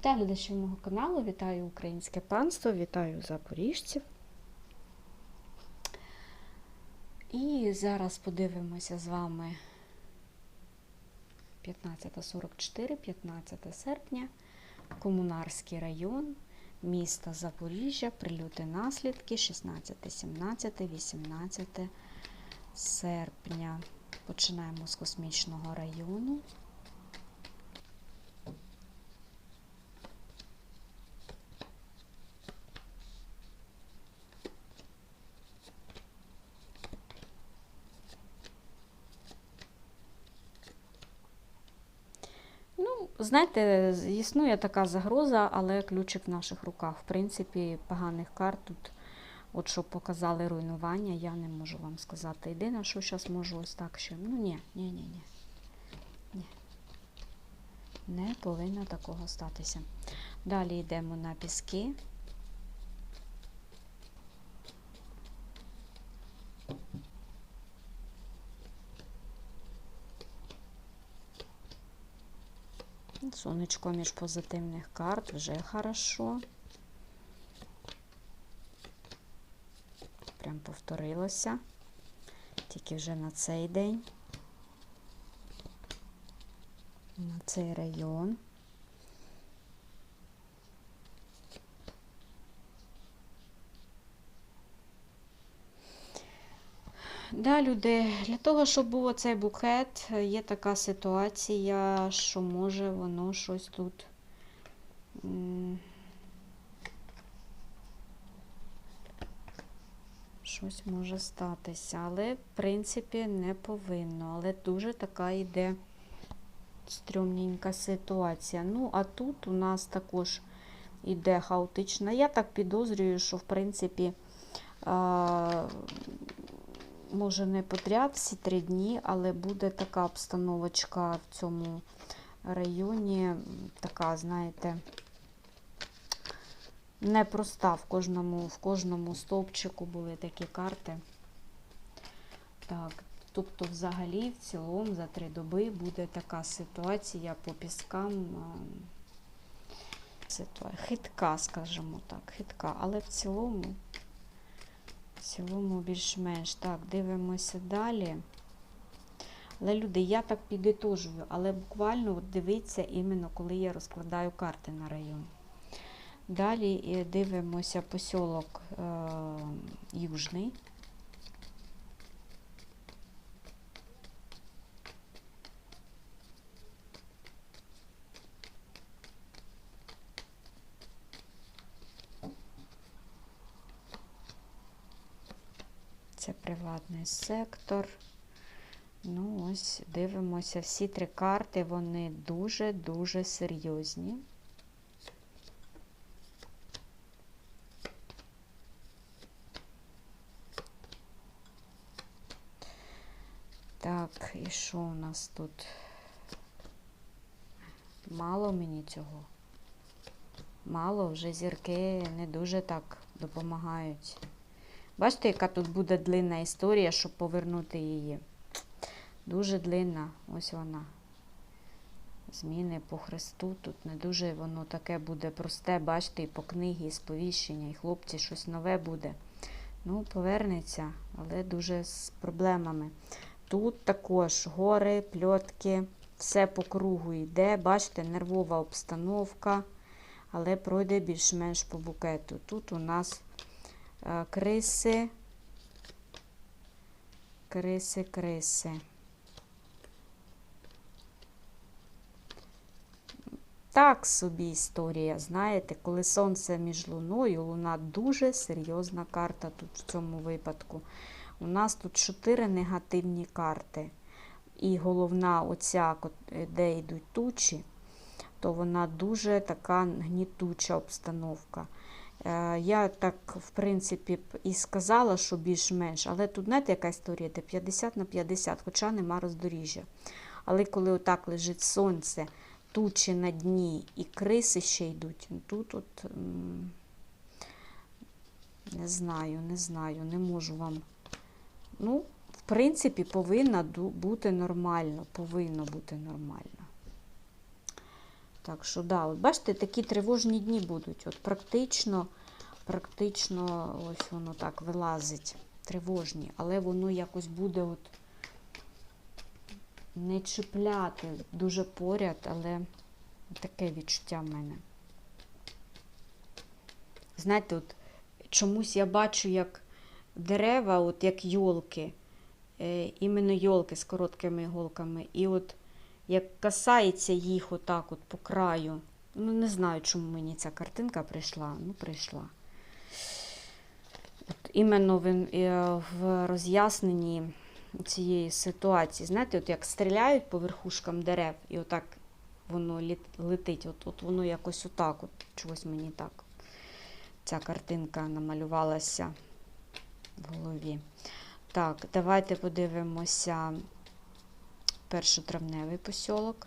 Вітаю глядачів мого каналу, вітаю українське панство, вітаю запоріжців. І зараз подивимося з вами 15.44, 15 серпня, Комунарський район, міста Запоріжжя, прильоти наслідки 16, 17, 18 серпня. Починаємо з космічного району. Ну, знаєте, існує така загроза, але ключик в наших руках. В принципі, поганих карт тут, от що показали руйнування, я не можу вам сказати. Єдине, що зараз можу ось так ще. Ну ні, ні, ні, ні. ні. Не повинно такого статися. Далі йдемо на піски. Сонечко між позитивних карт вже хорошо. Прям повторилося. Тільки вже на цей день. На цей район. Да, люди, для того, щоб був оцей букет, є така ситуація, що може воно щось тут. Щось може статися, але, в принципі, не повинно. Але дуже така йде стрьомненька ситуація. Ну, а тут у нас також іде хаотична. Я так підозрюю, що, в принципі, може не подряд всі три дні, але буде така обстановочка в цьому районі, така, знаєте, непроста. В кожному, в кожному стовпчику були такі карти. Так, тобто, взагалі, в цілому, за три доби буде така ситуація по піскам. Хитка, скажімо так, хитка, але в цілому. В цілому більш-менш. Так, дивимося далі. Але люди, я так підітожую, але буквально от дивіться іменно, коли я розкладаю карти на район. Далі е, дивимося посілок е, Южний. Це приватний сектор. Ну, ось дивимося. Всі три карти, вони дуже-дуже серйозні. Так, і що у нас тут? Мало мені цього. Мало, вже зірки не дуже так допомагають. Бачите, яка тут буде длинна історія, щоб повернути її. Дуже длинна, ось вона. Зміни по Христу. Тут не дуже воно таке буде просте, бачите, і по книгі, і сповіщення, і хлопці, щось нове буде. Ну, повернеться, але дуже з проблемами. Тут також гори, пльотки, все по кругу йде. Бачите, нервова обстановка, але пройде більш-менш по букету. Тут у нас криси, криси, криси. Так собі історія, знаєте, коли сонце між луною, луна дуже серйозна карта тут в цьому випадку. У нас тут чотири негативні карти. І головна, оця, де йдуть тучі, то вона дуже така гнітуча обстановка. Е, Я так, в принципі, і сказала, що більш-менш, але тут, знаєте, яка історія, де 50 на 50, хоча нема роздоріжжя. Але коли отак лежить сонце, тучі на дні і криси ще йдуть, ну, тут от, не знаю, не знаю, не можу вам. Ну, в принципі, повинна бути нормально, повинно бути нормально. Так що, да, от бачите, такі тривожні дні будуть. От практично, практично ось воно так вилазить. Тривожні, але воно якось буде от не чіпляти дуже поряд, але таке відчуття в мене. Знаєте, от чомусь я бачу, як дерева, от як йолки, е, іменно йолки з короткими голками, і от як касається їх отак от по краю. Ну, не знаю, чому мені ця картинка прийшла. Ну, прийшла. От іменно в, е, в роз'ясненні цієї ситуації. Знаєте, от як стріляють по верхушкам дерев, і отак воно летить. От, от воно якось отак, от чогось мені так. Ця картинка намалювалася в голові. Так, давайте подивимося першотравневий посілок.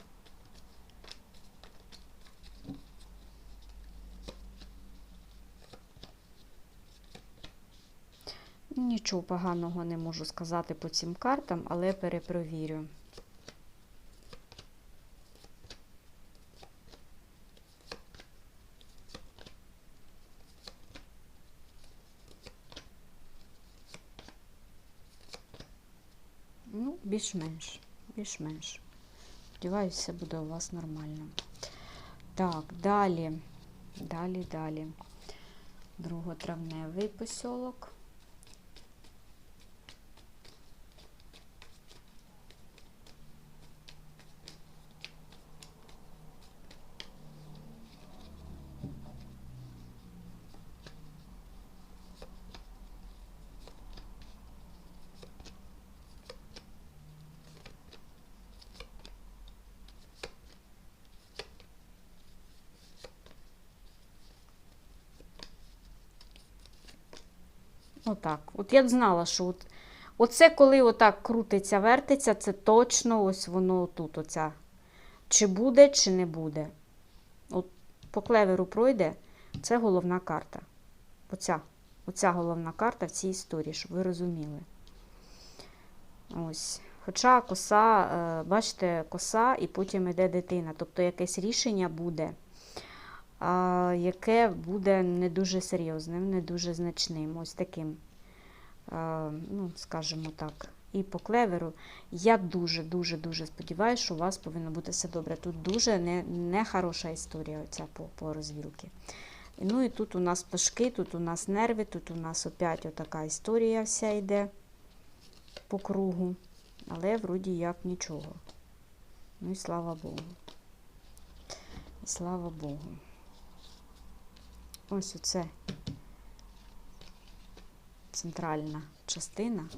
Нічого поганого не можу сказати по цим картам, але перепровірю. Ну, більш-менш, більш-менш. Сподіваюся, все буде у вас нормально. Так, далі, далі, далі. Друготравневий посілок. Отак. От я знала, що от, оце коли отак крутиться, вертиться, це точно ось воно тут, оця. Чи буде, чи не буде. От по клеверу пройде, це головна карта. Оця, оця головна карта в цій історії, щоб ви розуміли. Ось. Хоча коса, е, бачите, коса і потім йде дитина. Тобто якесь рішення буде, яке буде не дуже серйозним, не дуже значним. Ось таким, ну, скажімо так. І по клеверу я дуже-дуже-дуже сподіваюся, що у вас повинно бути все добре. Тут дуже не, не історія оця по, по розвілки. Ну і тут у нас пташки, тут у нас нерви, тут у нас опять отака історія вся йде по кругу. Але вроді як нічого. Ну і слава Богу. І слава Богу. Ось оце центральна частина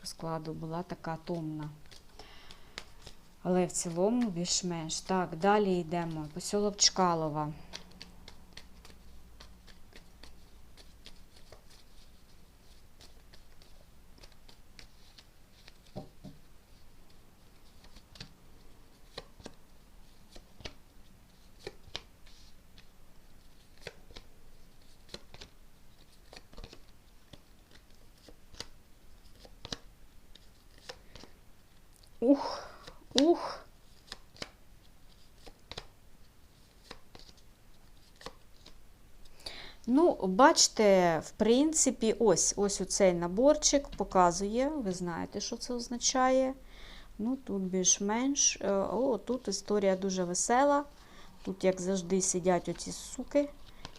розкладу була така томна. Але в цілому більш-менш. Так, далі йдемо. Посілок Чкалова. Ух, ух. Ну, бачите, в принципі, ось ось оцей наборчик показує, ви знаєте, що це означає. Ну, тут більш-менш. Е, О, тут історія дуже весела. Тут, як завжди, сидять оці суки,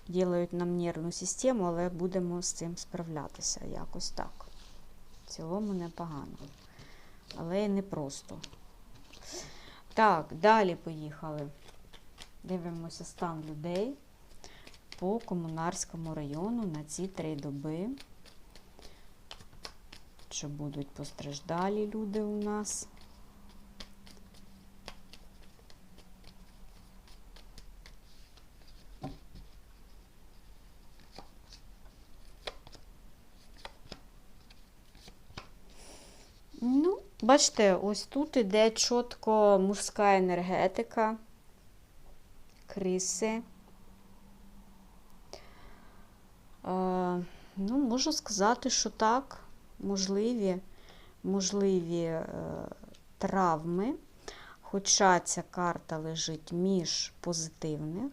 ділають нам нервну систему, але будемо з цим справлятися якось так. В цілому непогано. Але не просто. Так, далі поїхали. Дивимося стан людей по комунарському району на ці три доби. Чи будуть постраждалі люди у нас? Ну, бачите, ось тут іде чітко мужська енергетика, криси. Е, ну, можу сказати, що так, можливі, можливі е, травми. Хоча ця карта лежить між позитивних.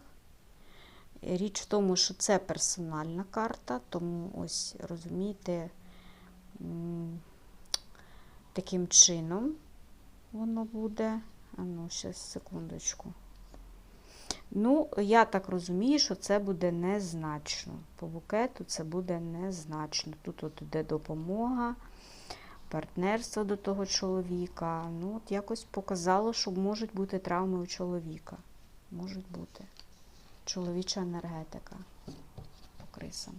Річ в тому, що це персональна карта, тому ось розумієте, таким чином воно буде. А ну, ще секундочку. Ну, я так розумію, що це буде незначно. По букету це буде незначно. Тут от іде допомога, партнерство до того чоловіка. Ну, от якось показало, що можуть бути травми у чоловіка. Можуть бути. Чоловіча енергетика по крисам.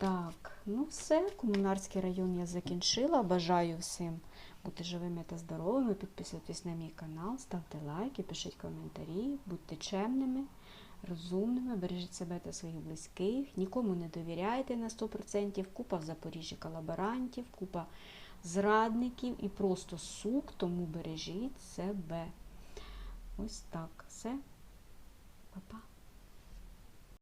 Так, ну все, комунарський район я закінчила. Бажаю всім бути живими та здоровими. Підписуйтесь на мій канал, ставте лайки, пишіть коментарі, будьте чемними, розумними, бережіть себе та своїх близьких, нікому не довіряйте на 100%. Купа в Запоріжжі колаборантів, купа зрадників і просто сук, тому бережіть себе. Ось так. Все.